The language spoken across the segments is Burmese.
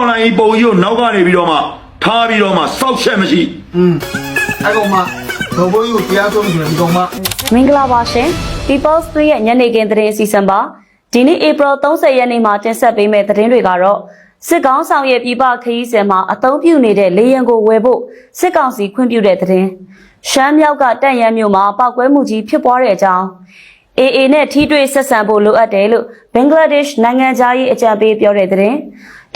အောင်လိုင်းကြီးပုံကြီးကိုနောက်ကနေပြီးတော့မှထားပြီးတော့မှစောက်ချက်မရှိอืมအဲ့ကောင်မဒေါ်ဘိုးကြီးကိုတရားဆုံးဆိုရင်ဒီကောင်မမင်္ဂလာပါရှင် People's Free ရဲ့ညနေခင်းသတင်းအစီအစဉ်ပါဒီနေ့ April 30ရက်နေ့မှာတင်ဆက်ပေးမယ့်သတင်းတွေကတော့စစ်ကောင်ဆောင်ရဲ့ပြည်ပခရီးစဉ်မှာအသုံးပြုနေတဲ့လေယာဉ်ကိုဝယ်ဖို့စစ်ကောင်စီခွင့်ပြုတဲ့သတင်းရှမ်းမြောက်ကတန့်ရန်မြို့မှာပောက်ကွဲမှုကြီးဖြစ်ပွားတဲ့အကြောင်း AA နဲ့ထိတွေ့ဆက်ဆံဖို့လိုအပ်တယ်လို့ဘင်္ဂလားဒေ့ရှ်နိုင်ငံသားရေးအကြံပေးပြောတဲ့သတင်း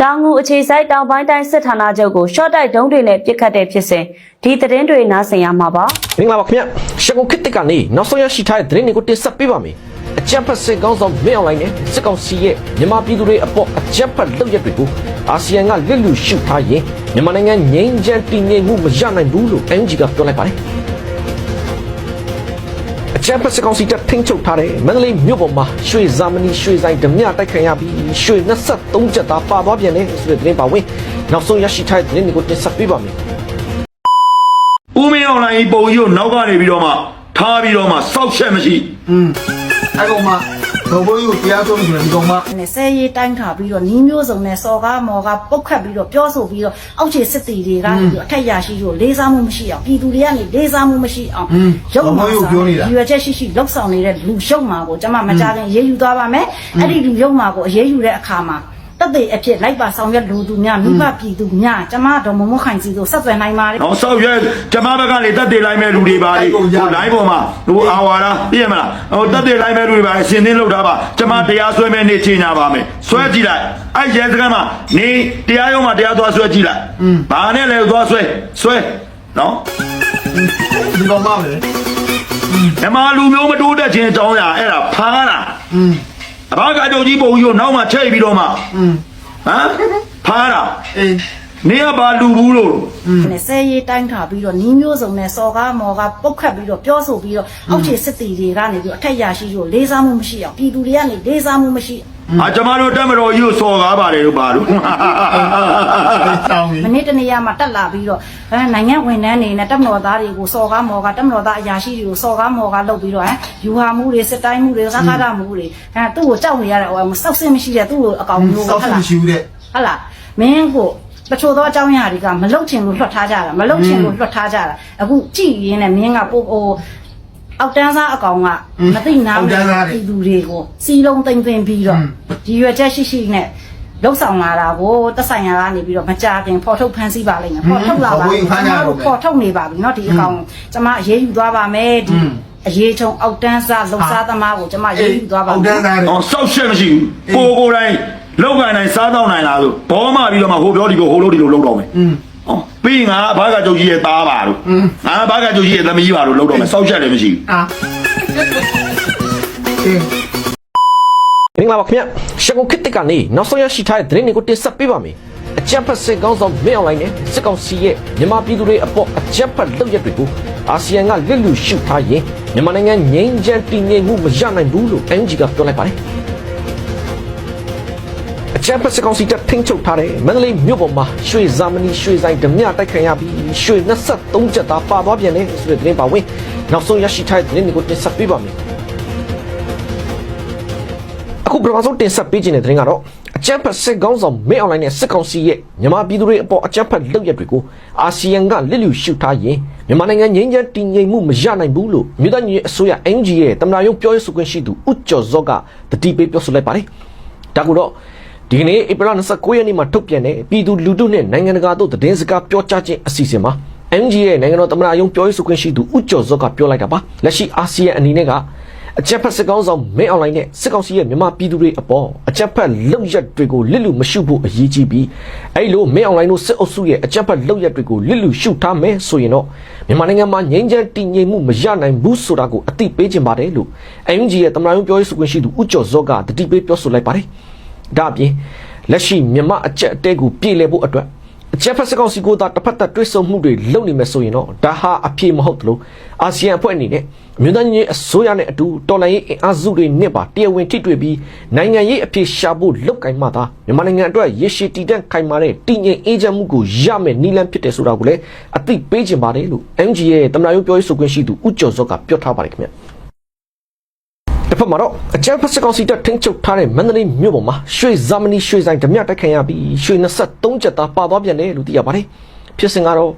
တောင်ငူအခြေဆိုင်တောင်ပိုင်းတိုင်းစစ်ဌာနချုပ်ကိုရှော့တိုက်ဒုံးတွေနဲ့ပစ်ခတ်တဲ့ဖြစ်စဉ်ဒီသတင်းတွေနားဆင်ရမှာပါမင်္ဂလာပါခင်ဗျရှကုံခစ်တစ်ကနေနောက်ဆုံးရရှိထားတဲ့သတင်းတွေကိုတင်ဆက်ပေးပါမယ်အကြံဖတ်စစ်ကောင်းဆောင်မင်းအွန်လိုင်းနဲ့စစ်ကောင်စီရဲ့မြန်မာပြည်သူတွေအပေါ်အကြံဖတ်လုပ်ရက်တွေကိုအာဆီယံကလစ်လူရှုထားရင်မြန်မာနိုင်ငံငြိမ်းချမ်းတည်ငြိမ်မှုမရနိုင်ဘူးလို့ NG ကပြောလိုက်ပါတယ် အကြံဖတ်စစ်ကောင်စီတပ်ထိန်းချုပ်ထားတဲ့မန္တလေးမြို့ပေါ်မှာရွှေဇာမနီရွှေဆိုင်ဓမြတိုက်ခိုက်ရပြီးရွှေ23ချက်သားပါသွားပြန်တယ်ဆိုတဲ့သတင်းပါဝင်နောက်ဆုံးရရှိထားတဲ့သတင်းတွေကိုတင်ဆက်ပေးပါမယ်ဦးမင်းအောင်လိုင်းကြီးပုံကြီးကိုနောက်ကနေပြီးတော့မှထားပြီးတော့မှစောက်ချက်မရှိอืมအဲ့ကောင်မ ဒေါ်ဘိုးကြီးကိုတရားဆုံးဆိုရင်ဒီကောင်မနဲ့ဆဲရေးတိုင်းထားပြီးတော့နီးမျိုးစုံနဲ့စော်ကားမော်ကားပုတ်ခတ်ပြီးတော့ပြောဆိုပြီးတော့အောက်ခြေစစ်တီတွေကနေပြီးတော့အထက်ရရှိတို့လေးစားမှုမရှိအောင်ပြည်သူတွေကနေလေးစားမှုမရှိအောင်မှာရွယ်ချက်ရှိရှိလောက်ဆောင်နေတဲ့လူရုပ်မှာကိုကျွန်မမကြခင်ရေးယူသွားပါမယ်အဲ့ဒီလူရုပ်မှာကိုအရေးယူတဲ့အခါမှာ တက်တဲ့အဖြစ်လိုက်ပါဆောင်ရွက်လူသူများမိဘပြည်သူများကျွန်မတော်မမခိုင်စီတို့ဆက်သွယ်နိုင်ပါတယ်။နောက်ဆောက်ရွက်ဓမ္မဘက်ကနေတက်တည်လိုက်မဲ့လူတွေပါလေ။ဟိုလိုင်းပေါ်မှာဟိုအာဝါဒသိရမလား။ဟိုတက်တည်လိုက်မဲ့လူတွေပါလေရှင်းသင်းလုပ်ထားပါ။ကျွန်မတရားစွဲမဲ့နေ့ချိန်ညာပါမယ်။ဆွဲကြည့်လိုက်။အဲ့ရဲစခန်းမှာနေတရားရုံးမှာတရားသွားဆွဲကြည့်လိုက်။ဘာနဲ့လဲသွားဆွဲဆွဲနော်ဒီကောင်မပဲ။ဓမ္မလူမျိုးမတိုးတက်ခြင်းအကြောင်းအရာအဲ့ဒါဖားတာอืม။ အဘာကကြုတ်ကြီးပုံကြီးကိုနောက်မှချိန်ပြီးတော့မှอืมဟမ်ဖားတာအေး နေကဘာလူဘူးလို့နဲ့ဆဲရေးတိုင်းထားပြီးတော့နီးမျိုးစုံနဲ့စော်ကားမော်ကားပုတ်ခတ်ပြီးတော့ပြောဆိုပြီးတော့အောက်ခြေစစ်တီတွေကနေပြီးတော့အထက်ရရှိတို့လေးစားမှုမရှိအောင်ပြည်သူတွေကနေလေးစားမှုမရှိအာကျွန်မတို့တက်မတော်ကြီးကိုစော်ကားပါတယ်လို့ပါလို့တောင်းပြီမနေ့တနေ့ရမှာတက်လာပြီးတော့အဲနိုင်ငံဝန်ထမ်းတွေနဲ့တပ်မတော်သားတွေကိုစော်ကားမော်ကားတပ်မတော်သားအရာရှိတွေကိုစော်ကားမော်ကားလုပ်ပြီးတော့ဟမ်ယူဟာမှုတွေစစ်တိုင်းမှုတွေသက္ကာရမှုတွေအဲသူ့ကိုကြောက်နေရတဲ့ဟိုစောက်စင်းမရှိတဲ့သူ့ကိုအကောင်မျိုးစောက်ဟုတ်ဆလားမရှိဘူးတဲ့ဟုတ်လားမင်းကို တချို့သောအကြောင်းအရာတွေကမလုတ်ချင်လို့လွှတ်ထားကြတာမလုတ်ချင်လို့လွှတ်ထားကြတာအခုကြည်ရင်းနဲ့မင်းကပို့ဟိုအောက်တန်းစားအကောင်ကမသိနာဘူးပြည်သူတွေကိုစီလုံးသိမ့်သိမ့်ပြီးတော့ဒီရွယ်ချက်ရှိရှိနဲ့လောက်ဆောင်လာတာကိုတက်ဆိုင်ရာကနေပြီးတော့မကြခင်ဖော်ထုတ်ဖမ်းဆီးပါလိမ့်မယ်ဖော်ထုတ်လာပါလိမ့်မယ်ကျွန်တော်တို့ဖော်ထုတ်နေပါပြီเนาะဒီအကောင်ကျွန်မအရေးယူသွားပါမယ်ဒီအရေးချုံအောက်တန်းစားလုံစားသမားကိုကျွန်မရေးယူသွားပါ အောက်တ မယ် န်းသားတဲ့ အောင်စောက်ချက်မရှိဘူးကိုကိုယ်တိုင် လောက်ကန်တိုင်းစားတော့နိုင်လားလို့ဘောမပြီးတော့မှဟိုပြောဒီကိုဟိုလို့ဒီလိုလောက်တော့မယ်อืมဟောပြီးငါဘာကကြုတ်ကြီးရဲ့သားပါလို့ငါဘာကကြုတ်ကြီးရဲ့သမီးပါလို့လောက်တော့မယ်စောက်ချက်လည်းမရှိဘူး အာအေး မင်္ဂလာပါခင်ဗျရှကုံခစ်တစ်ကနေနောက်ဆုံးရရှိထားတဲ့သတင်းတွေကိုတင်ဆက်ပေးပါမယ်အကြံဖတ်စစ်ကောင်းဆောင်မင်းအွန်လိုင်းနဲ့စစ်ကောင်စီရဲ့မြန်မာပြည်သူတွေအပေါ်အကြံဖတ်လုပ်ရက်တွေကိုအာဆီယံကလစ်လူရှုထားရင်မြန်မာနိုင်ငံငြိမ်းချမ်းတည်ငြိမ်မှုမရနိုင်ဘူးလို့ NG ကပြောလိုက်ပါတယ် အကြံဖတ်စစ်ကောင်စီတပ်ထိန်းချုပ်ထားတဲ့မန္တလေးမြို့ပေါ်မှာရွှေဇာမနီရွှေဆိုင်ဓမြတိုက်ခိုက်ရပြီးရွှေ23ချက်သားပါသွားပြန်တယ်ဆိုတဲ့သတင်းပါဝင်နောက်ဆုံးရရှိထားတဲ့သတင်းတွေကိုတင်ဆက်ပေးပါမယ်အခုပထမဆုံးတင်ဆက်ပေးခြင်းတဲ့သတင်းကတော့အကြမ်းဖက်စစ်ကောင်းဆောင်မင်းအွန်လိုင်းနဲ့စစ်ကောင်စီရဲ့မြန်မာပြည်သူတွေအပေါ်အကြမ်းဖက်လုပ်ရက်တွေကိုအာဆီယံကလစ်လျူရှုထားရင်မြန်မာနိုင်ငံငြိမ်းချမ်းတည်ငြိမ်မှုမရနိုင်ဘူးလို့မြို့သားညီအစိုးရ NG ရဲ့တမနာယုံပြောရေးဆိုခွင့်ရှိသူဦးကျော်စောကတတိပေးပြောဆိုလိုက်ပါတယ်။ဒါကူတော့ ဒီကနေ့ဧပြီလ29ရက်နေ့မှာထုတ်ပြန်တဲ့ပြည်သူလူထုနဲ့နိုင်ငံတကာတို့သတင်းစကားပြောကြားခြင်းအစီအစဉ်မှာ NG ရဲ့နိုင်ငံတော်တမနာယုံပြောရေးဆိုခွင့်ရှိသူဦးကျော်စောကပြောလိုက်တာပါ။လက်ရှိအာဆီယံအနေနဲ့ကအချက်ဖက်စစ်ကောင်းဆောင်မင်းအွန်လိုင်းနဲ့စစ်ကောင်စီရဲ့မြန်မာပြည်သူတွေအပေါ်အချက်ဖက်လောက်ရက်တွေကိုလစ်လူမရှုဖို့အရေးကြီးပြီးအဲ့လိုမင်းအွန်လိုင်းတို့စစ်အုပ်စုရဲ့အချက်ဖက်လောက်ရက်တွေကိုလစ်လူရှုထားမယ်ဆိုရင်တော့မြန်မာနိုင်ငံမှာငြိမ်းချမ်းတည်ငြိမ်မှုမရနိုင်ဘူးဆိုတာကိုအသိပေးခြင်းပါတယ်လို့ NG ရဲ့တမန်တော်ပြောရေးဆိုခွင့်ရှိသူဦးကျော်စောကတတိပေးပြောဆိုလိုက်ပါတယ် ဒါအပြင်လက်ရှိမြန်မာအချက်အတဲကိုပြည်လဲဖို့အတွက်အချက်ဖက်စကောင်စီကိုသာတစ်ဖက်သက်တွဲဆုံမှုတွေလုပ်နေမယ်ဆိုရင်တော့ဒါဟာအပြေမဟုတ်သလိုအာဆီယံအဖွဲ့အနေနဲ့မြို့သားညီအစိုးရနဲ့အတူတော်လှန်ရေးအင်အားစုတွေနဲ့ပါတရားဝင်ထိတွေ့ပြီးနိုင်ငံရေးအပြေရှာဖို့လုပ်ကိုင်မှသာမြန်မာနိုင်ငံအတွက်ရေရှည်တည်တံ့ခိုင်မာတဲ့တည်ငြိမ်အေးချမ်းမှုကိုရမယ်နည်းလမ်းဖြစ်တယ်ဆိုတာကိုလည်းအသိပေးခြင်းပါတယ်လို့ MG ရဲ့တမန်တော်ပြောရေးဆိုခွင့်ရှိသူဦးကျော်စောကပြောထားပါတယ်ခင်ဗျာ တတစ်ဖက်မှာတော့အကြမ်းဖက်စစ်ကောင်စီတပ်ထိန်းချုပ်ထားတဲ့မန္တလေးမြို့ပေါ်မှာရွှေဇာမနီရွှေဆိုင်ဓမြတိုက်ခိုင်ရပြီးရွှေ23ကျပ်သားပါသွားပြန်တယ်လို့သိရပါတယ်ဖြစ်စဉ်ကတော့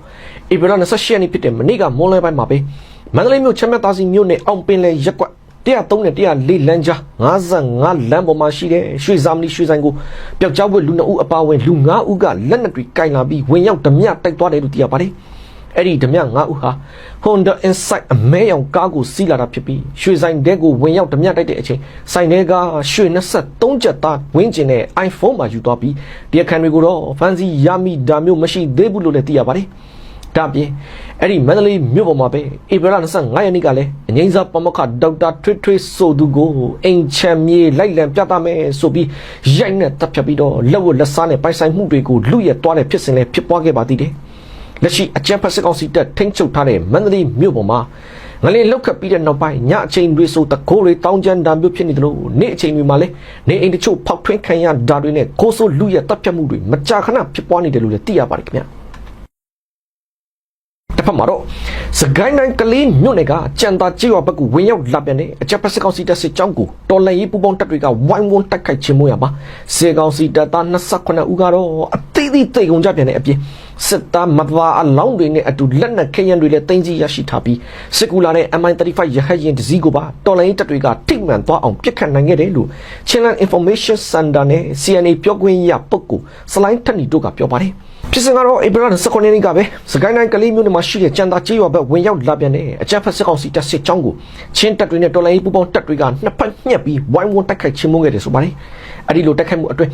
ဧပြီလ28ရက်နေ့ဖြစ်တဲ့မနေ့ကမွန်းလွဲပိုင်းမှာပဲမန္တလေးမြို့ချမ်းမြတ်သားစီမြို့နယ်အောင်ပင်လယ်ရက်ကွက်103နဲ့104လမ်းကြား55လမ်းပေါ်မှာရှိတဲ့ရွှေဇာမနီရွှေဆိုင်ကိုပျောက်ကြားဝတ်လူ2ဦးအပါအဝင်လူ9ဦးကလက်နက်တွေကင်လာပြီးဝင်ရောက်ဓမြတိုက်သွားတယ်လို့သိရပါတယ် အဲ့ဒီဓမြ9ဦးဟာ Honda Insight အမဲရောင်ကားကိုစီးလာတာဖြစ်ပြီးရွှေဆိုင်တဲကိုဝင်ရောက်ဓမြတိုက်တဲ့အချိန်ဆိုင်တဲကရွှေ23ကျပ်သားဝင်းကျင်တဲ့ iPhone မှာယူသွားပြီးတရားခံတွေကိုတော့ဖန်စီရမိဒါမျိုးမရှိသေးဘူးလို့လည်းသိရပါတယ်။ဒါ့အပြင်အဲ့ဒီမန္တလေးမြို့ပေါ်မှာပဲဧပြီလ25ရက်နေ့ကလည်းအငိမ့်စားပမခဒေါက်တာထွေးထွေးဆိုသူကိုအိမ်ချမ်းမြေလိုက်လံပြသမယ်ဆိုပြီးရိုက်နဲ့တပ်ဖြတ်ပြီးတော့လက်ဝတ်လက်စားနဲ့ပိုင်ဆိုင်မှုတွေကိုလူရဲသွားတဲ့ဖြစ်စဉ်လည်းဖြစ်ပွားခဲ့ပါသေးတယ်။ လက်ရှိအကြမ်းဖက်စစ်ကောင်စီတပ်ထိန်းချုပ်ထားတဲ့မန္တလေးမြို့ပေါ်မှာငလင်လောက်ခတ်ပြီးတဲ့နောက်ပိုင်းညအချိန်တွေဆိုတကိုးတွေတောင်းကျမ်းတာမျိုးဖြစ်နေတယ်လို့နေ့အချိန်တွေမှာလည်းနေအိမ်တချို့ဖောက်ထွင်းခံရတာတွေနဲ့ကိုးဆိုးလူရဲ့တပ်ဖြတ်မှုတွေမကြာခဏဖြစ်ပွားနေတယ်လို့လည်းသိရပါတယ်ခင်ဗျာတစ်ဖက်မှာတော့စကိုင်းတိုင်းကလေးမြို့နယ်ကကြံတာကြေးရွာဘက်ကဝင်ရောက်လာပြန်တဲ့အကြပ်ဖက်စစ်ကောင်စီတပ်စစ်ကြောင်းကိုတော်လှန်ရေးပူးပေါင်းတပ်တွေကဝိုင်းဝန်းတိုက်ခိုက်ခြင်းမို့ရပါစေကောင်စီတပ်သား28ဦးကတော့အသေးသေးတိတ်ကုန်ကြပြန်တဲ့အပြင် စစ်သားမဘာအလောင်းတွေနဲ့အတူလက်နက်ခဲယမ်းတွေလည်းတင်ကြီးရရှိထားပြီးစစ်ကူလာတဲ့ MI35 ရဟတ်ယာဉ်တစ်စီးကိုပါတော်လှန်ရေးတပ်တွေကထိမှန်သွားအောင်ပြစ်ခတ်နိုင်ခဲ့တယ်လို့ Channel Information Center နဲ့ CNA ပြောခွင့်ရပုဂ္ဂိုလ်စလိုင်းထက်နီတို့ကပြောပါတယ် ဖြစ်စဉ်ကတော့ဧပြီလ29ရက်နေ့ကပဲစကိုင်းတိုင်းကလေးမြို့နယ်မှာရှိတဲ့ကြံသာကျေးရွာဘက်ဝင်ရောက်လာပြန်တဲ့အကြမ်းဖက်စစ်ကောင်စီတပ်စစ်ကြောင်းကိုချင်းတပ်တွေနဲ့တော်လိုင်းရေးပူးပေါင်းတပ်တွေကနှစ်ဖက်ညှက်ပြီးဝိုင်းဝန်းတိုက်ခိုက်ချင်းမုန်းခဲ့တယ်ဆိုပါတယ်။အဲဒီလိုတိုက်ခိုက်မှုအတွင်း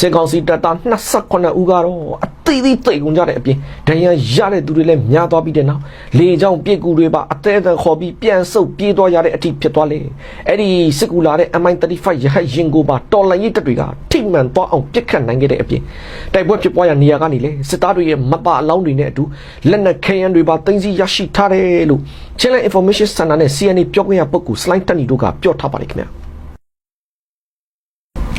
စစ်ကောင်စီတပ်သား28ဦးကတော့အသေးသေးတိတ်ကုန်ကြတဲ့အပြင်ဒဏ်ရာရတဲ့သူတွေလည်းများသွားပြီးတဲ့နောက်လေကြောင်းပြစ်ကူတွေပါအသေးအံခေါ်ပြီးပြန်ဆုတ်ပြေးသွားရတဲ့အထိဖြစ်သွားလေ။အဲဒီစစ်ကူလာတဲ့ MI35 ရဟတ်ရင်ကိုပါတော်လိုင်းရေးတပ်တွေကထိမှန်သွားအောင်ပြစ်ခတ်နိုင်ခဲ့တဲ့အပြင်တိုက်ပွဲဖြစ်ပွားရာနေရာကနေလေစစ်သားတွေရဲ့မပအလောင်းတွေနဲ့အတူလက်နက်ခဲယမ်းတွေပါတင်စီရရှိထားတယ်လို့ Channel Information Center နဲ့ CNA ပြောခွင့်ရပုဂ္ဂိုလ် Slide တက်နီတို့ကပြောထားပါတယ်ခင်ဗျာ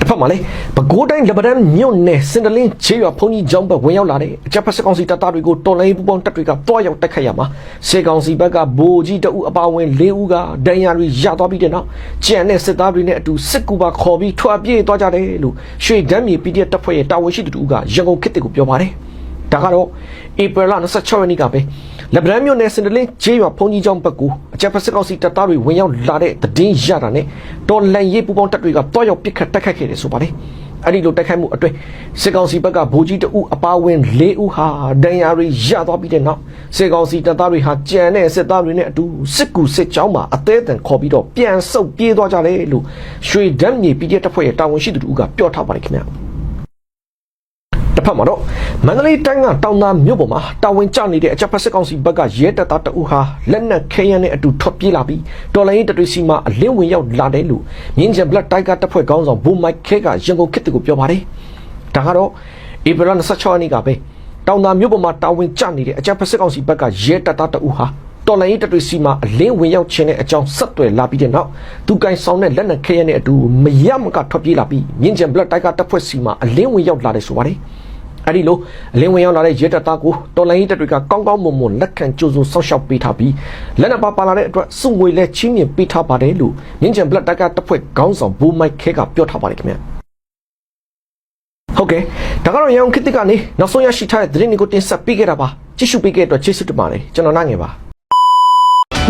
တစ်ဖက်မှာလေပဲခူးတိုင်းလက်ပတန်းမြို့နယ်စင်တလင်းချေးရွာဖုန်ကြီးကျောင်းဘက်ဝင်ရောက်လာတဲ့အကြပ်ဖက်စစ်ကောင်စီတပ်သားတွေကိုတော်လိုင်းပူပေါင်းတပ်တွေကတွားရောက်တိုက်ခိုက်ရမှာစေကောင်စီဘက်ကဘိုးကြီးတအုပ်အပါအဝင်၄ဦးကဒဏ်ရာတွေရသွားပြီးတဲ့နောက်ကြံတဲ့စစ်သားတွေနဲ့အတူစစ်ကူပါခေါ်ပြီးထွက်ပြေးသွားကြတယ်လို့ရွှေဒမ်းမြေ PDF တပ်ဖွဲ့ရဲ့တာဝန်ရှိသူတို့ကရန်ကုန်ခေတ်တစ်ကိုပြောပါတယ်ဒါကတော့ဧပြီလ26ရက်နေ့ကပဲ လက်ဗရန်မြို့နယ်စင်တလင်းဂျေးရွာဖုန်ကြီးကျောင်းဘက်ကိုအကြပ်ဖက်စစ်ကောင်စီတပ်သားတွေဝင်ရောက်လာတဲ့တည်င်းရတာနဲ့တော်လန်ရေးပူပေါင်းတပ်တွေကတွားရောက်ပစ်ခတ်တိုက်ခိုက်ခဲ့တယ်ဆိုပါတယ်အဲ့ဒီလိုတိုက်ခိုက်မှုအတွင်းစစ်ကောင်စီဘက်ကဗိုလ်ကြီးတအုပ်အပါအဝင်၄ဦးဟာဒဏ်ရာတွေရသွားပြီးတဲ့နောက်စစ်ကောင်စီတပ်သားတွေဟာကြံတဲ့စစ်သားတွေနဲ့အတူစစ်ကူစစ်ကြောင်းမှာအသေးအံခေါ်ပြီးတော့ပြန်ဆုတ်ပြေးသွားကြတယ်လို့ရွှေဒမ်းမြေပြည်တပ်ဖွဲ့ရဲ့တာဝန်ရှိသူတို့ကပြောထားပါတယ်ခင်ဗျာ တစ်ဖက်မှာတော့မန္တလေးတိုင်းကတောင်သာမြို့ပေါ်မှာတာဝန်ကျနေတဲ့အကြပ်ဖက်စစ်ကောင်စီဘက်ကရဲတပ်သားတအုပ်ဟာလက်နက်ခဲယမ်းနဲ့အတူထွက်ပြေးလာပြီးတော်လိုင်းရေးတပ်တွေစီမှာအလင်းဝင်ရောက်လာတယ်လို့မြင်းကျန်ဘလက်တိုက်ကတပ်ဖွဲ့ခေါင်းဆောင်ဘူမိုက်ခဲကရန်ကုန်ခေတ်တကိုပြောပါတယ်။ဒါကတော့ဧပြီလ26ရက်နေ့ကပဲတောင်သာမြို့ပေါ်မှာတာဝန်ကျနေတဲ့အကြပ်ဖက်စစ်ကောင်စီဘက်ကရဲတပ်သားတအုပ်ဟာတော်လိုင်းရေးတပ်တွေစီမှာအလင်းဝင်ရောက်ခြင်းတဲ့အကြောင်းဆက်သွယ်လာပြီးတဲ့နောက်သူကင်ဆောင်တဲ့လက်နက်ခဲယမ်းနဲ့အတူမရမကထွက်ပြေးလာပြီးမြင်းကျန်ဘလက်တိုက်ကတပ်ဖွဲ့စီမှာအလင်းဝင်ရောက်လာတယ်ဆိုပါတယ်။ အဲ့ဒီလိုအလင်းဝင်ရောက်လာတဲ့ရဲတပ်သားကိုတော်လိုင်းရေးတပ်တွေကကောင်းကောင်းမွန်မွန်လက်ခံကြိုးစုံစောင့်ရှောက်ပေးထားပြီးလက်နက်ပါပါလာတဲ့အတွက်စုငွေလဲချင်းမြင်ပေးထားပါတယ်လို့မြင်းချန်ဘလက်တက်ကတပ်ဖွဲ့ခေါင်းဆောင်ဘူမိုက်ခဲကပြောထားပါတယ်ခင်ဗျာဟုတ်ကဲ့ဒါကတော့ရန်ကုန်ခေတ်သစ်ကနေနောက်ဆုံးရရှိထားတဲ့သတင်းတွေကိုတင်ဆက်ပေးခဲ့တာပါကြည့်ရှုပေးခဲ့တဲ့အတွက်ကျေးဇူးတင်ပါတယ်ကျွန်တော်နိုင်ငယ်ပါ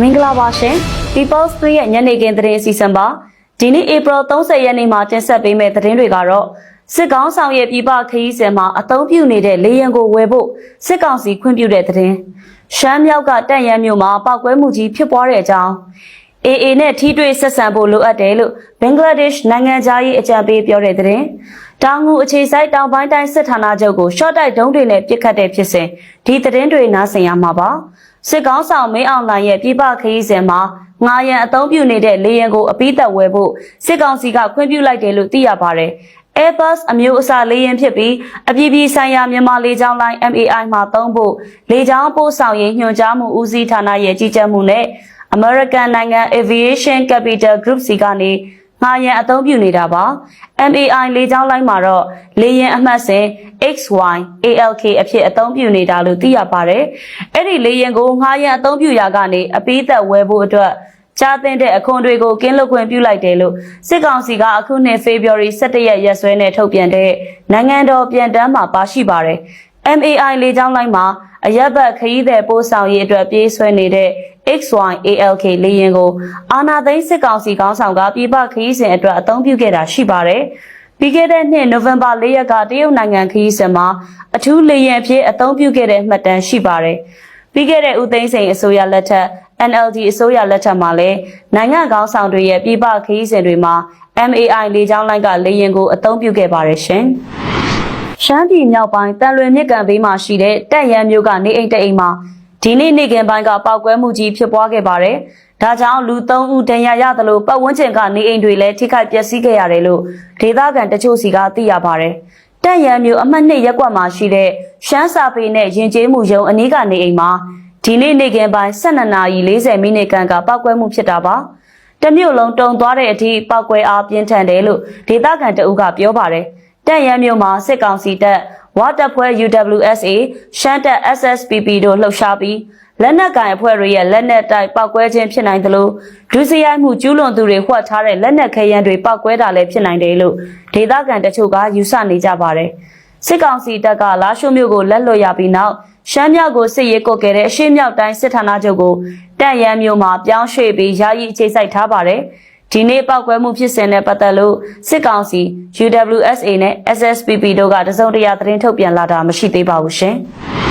မင်္ဂလာပါရှင် People's Free ရဲ့ညနေခင်းသတင်းအစီအစဉ်ပါဒီနေ့ April 30ရက်နေ့မှာတင်ဆက်ပေးမယ့်သတင်းတွေကတော့ စစ်ကောင်ဆောင်ရဲ့ပြည်ပခရီးစဉ်မှာအသုံးပြုနေတဲ့လေယာဉ်ကိုဝယ်ဖို့စစ်ကောင်စီခွင့်ပြုတဲ့သတင်းရှမ်းမြောက်ကတပ်ရန်မြို့မှာပောက်ကွဲမှုကြီးဖြစ်ပွားတဲ့အကြောင်း AA နဲ့ထိတွေ့ဆက်ဆံဖို့လိုအပ်တယ်လို့ဘင်္ဂလားဒေ့ရှ်နိုင်ငံသားရေးအကြံပေးပြောတဲ့သတင်း။တောင်ငူအခြေစိုက်တောင်ပိုင်းတိုင်းစစ်ဌာနချုပ်ကိုရှော့တိုက်ဒုံးတွေနဲ့ပစ်ခတ်တဲ့ဖြစ်စဉ်ဒီသတင်းတွေနားဆင်ရမှာပါ။စစ်ကောင်းဆောင်မင်းအောင်လှိုင်ရဲ့ပြည်ပခရီးစဉ်မှာငာရန်အသုံးပြုနေတဲ့လေယာဉ်ကိုအပိသက်ဝယ်ဖို့စစ်ကောင်စီကခွင့်ပြုလိုက်တယ်လို့သိရပါတယ်။ Airbus အမျိုးအစားလေယာဉ်ဖြစ်ပြီးအပြည်ပြည်ဆိုင်ရာမြန်မာလေကြောင်းလိုင်း MAI မှာသုံးဖို့လေကြောင်းပို့ဆောင်ရေးညွှန်ကြားမှုဦးစီးဌာနရဲ့ကြီးကြပ်မှုနဲ့ American နိုင်ငံ Aviation Capital Group စီကနေငှားရန်အသုံးပြုနေတာပါ MAI လေကြောင်းလိုင်းမှာတော့လေယာဉ်အမှတ်စဉ် XY ALK အဖြစ်အသုံးပြုနေတာလို့သိရပါတယ်အဲ့ဒီလေယာဉ်ကိုငှားရန်အသုံးပြုရာကနေအပိသက်ဝယ်ဖို့အတွက် ကြားသိမ်းတဲ့အခွန်တွေကိုကင်းလွတ်ခွင့်ပြုလိုက်တယ်လို့စစ်ကောင်စီကအခုနှစ် February 17ရက်ရက်စွဲနဲ့ထုတ်ပြန်တဲ့နိုင်ငံတော်ပြန်တမ်းမှာပါရှိပါတယ်။ MAI လေကြောင်းလိုင်းမှာအရက်ဘတ်ခရီးသည်ပို့ဆောင်ရေးအတွက်ပြေးဆွဲနေတဲ့ XYALK လေယာဉ်ကိုအာနာသိန်းစစ်ကောင်စီခေါင်းဆောင်ကပြည်ပခရီးစဉ်အတွက်အသုံးပြုခဲ့တာရှိပါတယ်။ပြီးခဲ့တဲ့နှစ်နိုဝင်ဘာ၄ရက်ကတရုတ်နိုင်ငံခရီးစဉ်မှာအထူးလေယာဉ်အဖြစ်အသုံးပြုခဲ့တဲ့မှတ်တမ်းရှိပါတယ်။ပြီးခဲ့တဲ့ဦးသိန်းစိန်အစိုးရလက်ထက် NLD အစိုးရလက်ထက်မှာလည်းနိုင်ငံခေါင်းဆောင်တွေရဲ့ပြည်ပခရီးစဉ်တွေမှာ MAI လေကြောင်းလိုင်းကလေယာဉ်ကိုအသုံးပြုခဲ့ပါတယ်ရှင်။ရှမ်းပြည်မြောက်ပိုင်းတန်လွင်မြစ်ကန်ဘေးမှာရှိတဲ့တက်ရန်မြို့ကနေအိမ်တအိမ်မှာဒီနေ့နေ့ကင်ပိုင်းကပောက်ကွဲမှုကြီးဖြစ်ပွားခဲ့ပါတယ်။ဒါကြောင့်လူ၃ဦးဒဏ်ရာရသလိုပတ်ဝန်းကျင်ကနေအိမ်တွေလည်းထိခိုက်ပျက်စီးခဲ့ရတယ်လို့ဒေသခံတချို့စီကသိရပါတယ်။တက်ရန်မြို့အမှတ်နှစ်ရက်ကွက်မှာရှိတဲ့ရှမ်းစာပေနဲ့ရင်ကျေးမှုရုံအနီးကနေအိမ်မှာ ဒီနေ့နေ့ကင်ပိုင်း12နာရီ40မိနစ်ခန့်ကပောက်ကွဲမှုဖြစ်တာပါ။တမြို့လုံးတုံသွားတဲ့အထိပောက်ကွဲအားပြင်းထန်တယ်လို့ဒေသခံတအုပ်ကပြောပါတယ်။တက်ရန်မြို့မှာစစ်ကောင်စီတပ်ဝါတပ်ဖွဲ့ UWSA ရှမ်းတပ် SSPP တို့လှုပ်ရှားပြီးလက်နက်ကင်အဖွဲ့တွေရဲ့လက်နက်တိုက်ပောက်ကွဲခြင်းဖြစ်နိုင်သလိုဒုစရိုက်မှုကျူးလွန်သူတွေဝှက်ထားတဲ့လက်နက်ခဲယမ်းတွေပောက်ကွဲတာလည်းဖြစ်နိုင်တယ်လို့ဒေသခံတချို့ကယူဆနေကြပါတယ်။စစ်ကောင်စီတပ်ကလာရှိုးမြို့ကိုလက်လွတ်ရပြီးနောက် ရှမ်းမြောက်ကိုစစ်ရေးကုတ်ခဲ့တဲ့အရှေ့မြောက်တိုင်းစစ်ဌာနချုပ်ကိုတန့်ရန်မြို့မှာပြောင်းရွှေ့ပြီးယာယီအခြေစိုက်ထားပါတယ်။ဒီနေ့ပောက်ကွဲမှုဖြစ်စဉ်နဲ့ပတ်သက်လို့စစ်ကောင်စီ UWSA နဲ့ SSPP တို့ကတစုံတရာသတင်းထုတ်ပြန်လာတာမရှိသေးပါဘူးရှင်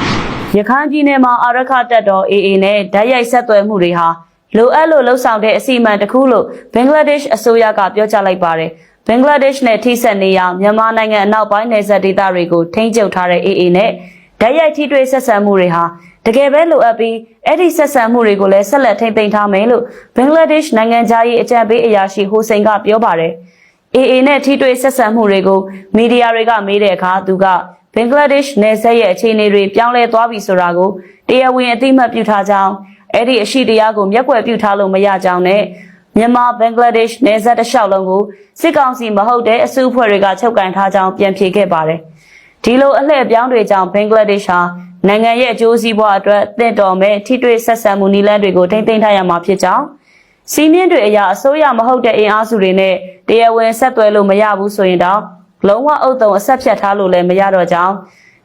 ။ရခိုင်ပြည်နယ်မှာအာရခတပ်တော် AA နဲ့ဓာတ်ရိုက်ဆက်သွယ်မှုတွေဟာလိုအပ်လို့လှုပ်ဆောင်တဲ့အစီအမံတစ်ခုလို့ဘင်္ဂလားဒေ့ရှ်အစိုးရကပြောကြားလိုက်ပါတယ်။ဘင်္ဂလားဒေ့ရှ်နဲ့ထိစပ်နေရမြန်မာနိုင်ငံအနောက်ပိုင်းနယ်စပ်ဒေသတွေကိုထိန်းချုပ်ထားတဲ့ AA နဲ့ ဓာတ်ရိုက်ထိတွေ့ဆက်ဆံမှုတွေဟာတကယ်ပဲလိုအပ်ပြီးအဲ့ဒီဆက်ဆံမှုတွေကိုလည်းဆက်လက်ထိန်းသိမ်းထားမယ်လို့ဘင်္ဂလားဒေ့ရှ်နိုင်ငံသားရေးအကြံပေးအရာရှိဟိုစိန်ကပြောပါတယ်။ AA နဲ့ထိတွေ့ဆက်ဆံမှုတွေကိုမီဒီယာတွေကမေးတဲ့အခါသူကဘင်္ဂလားဒေ့ရှ်နယ်စပ်ရဲ့အခြေအနေတွေပြောင်းလဲသွားပြီဆိုတာကိုတရားဝင်အသိမှတ်ပြုထားကြောင်းအဲ့ဒီအရှိတရားကိုမျက်ကွယ်ပြုထားလို့မရကြောင်းနဲ့မြန်မာဘင်္ဂလားဒေ့ရှ်နယ်စပ်တစ်လျှောက်လုံးကိုစစ်ကောင်စီမဟုတ်တဲ့အစုအဖွဲ့တွေကချုပ်ကန်ထားကြောင်းပြန်ဖြေခဲ့ပါတယ်။ ဒီလိုအလှည့်အပြောင်းတွေကြောင့်ဘင်္ဂလားဒေ့ရှ်ဟာနိုင်ငံရဲ့အကျိုးစီးပွားအတွက်တင့်တော်မဲ့ထိတွေ့ဆက်ဆံမှုနည်းလမ်းတွေကိုထိမ့်သိမ်းထားရမှာဖြစ်ကြောင်းစီးမြင့်တွေအရာအစိုးရမဟုတ်တဲ့အင်အားစုတွေနဲ့တရားဝင်ဆက်သွယ်လို့မရဘူးဆိုရင်တော့လုံးဝအုပ်တုံအဆက်ဖြတ်ထားလို့လည်းမရတော့ကြောင်း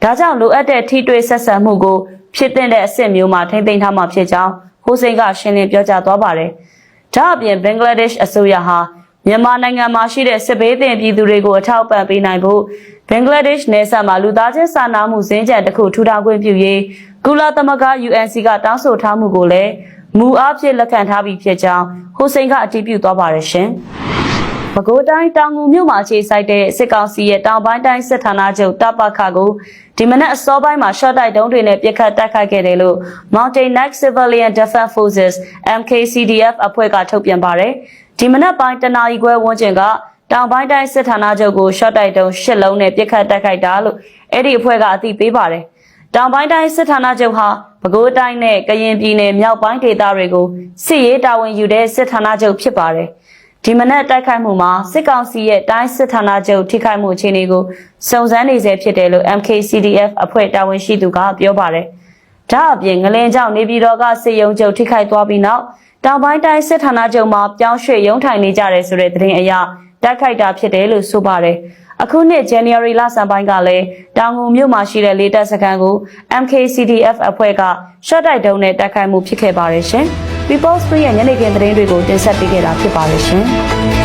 ဒါကြောင့်လိုအပ်တဲ့ထိတွေ့ဆက်ဆံမှုကိုဖြစ်တဲ့အဆင့်မျိုးမှာထိမ့်သိမ်းထားမှာဖြစ်ကြောင်းဟိုစိန်ကရှင်းလင်းပြောကြားသွားပါတယ်။ဒါအပြင်ဘင်္ဂလားဒေ့ရှ်အစိုးရဟာမြန်မာနိုင်ငံမှာရှိတဲ့စစ်ဘေးသင့်ပြည်သူတွေကိုအထောက်ပံ့ပေးနိုင်ဖို့ ဘင်္ဂလားဒေ့ရှ်နယ်စပ်မှာလူသားချင်းစာနာမှုစင်ကြံတစ်ခုထူထောင်ခွင့်ပြုရေးကုလသမဂ္ဂ UNC ကတောင်းဆိုထားမှုကိုလည်းမူအားဖြင့်လက်ခံထားပြီးဖြစ်ကြောင်းဟိုစိန်ကအတည်ပြုသွားပါတယ်ရှင်။ပဲခူးတိုင်းတောင်ငူမြို့မှာခြေဆိုင်တဲ့စစ်ကောင်စီရဲ့တောင်ပိုင်းတိုင်းစစ်ဌာနချုပ်တပခကိုဒီမနက်အစောပိုင်းမှာ short တိုက်တုံးတွေနဲ့ပစ်ခတ်တိုက်ခိုက်ခဲ့တယ်လို့ Mountain Neck Civilian Defense Forces MKCDF အဖွဲ့ကထုတ်ပြန်ပါတယ်။ဒီမနက်ပိုင်းတနာရီခွဲဝန်းကျင်က တောင်ပိုင်းတိုင်းစစ်ဌာနချုပ်ကို short တိုက်တုံး၈လုံးနဲ့ပစ်ခတ်တိုက်ခိုက်တာလို့အဲ့ဒီအဖွဲ့ကအသိပေးပါတယ်။တောင်ပိုင်းတိုင်းစစ်ဌာနချုပ်ဟာပဲခူးတိုင်းနဲ့ကရင်ပြည်နယ်မြောက်ပိုင်းဒေသတွေကိုစစ်ရေးတာဝန်ယူတဲ့စစ်ဌာနချုပ်ဖြစ်ပါတယ်။ဒီမနက်တိုက်ခိုက်မှုမှာစစ်ကောင်စီရဲ့တိုင်းစစ်ဌာနချုပ်ထိခိုက်မှုအခြေအနေကိုစုံစမ်းနေဆဲဖြစ်တယ်လို့ MKCDF အဖွဲ့တာဝန်ရှိသူကပြောပါတယ်။ဒါအပြင်ငလင်ကြောင့်နေပြည်တော်ကစစ်ရုံးချုပ်ထိခိုက်သွားပြီးနောက်တောင်ပိုင်းတိုင်းစစ်ဌာနချုပ်မှာပြောင်းရွှေ့ရုံးထိုင်နေကြတယ်ဆိုတဲ့သတင်းအရ တိုက်ခိုက်တာဖြစ်တယ်လို့ဆိုပါတယ်။အခုနှစ် January လဆန်းပိုင်းကလည်းတောင်ငူမြို့မှာရှိတဲ့လေတပ်စခန်းကို MKCDF အဖွဲ့ကရှော့တိုက်တုံးနဲ့တိုက်ခိုက်မှုဖြစ်ခဲ့ပါတယ်ရှင်။ People's Free ရဲ့ညနေခင်းသတင်းတွေကိုတင်ဆက်ပေးခဲ့တာဖြစ်ပါတယ်ရှင်။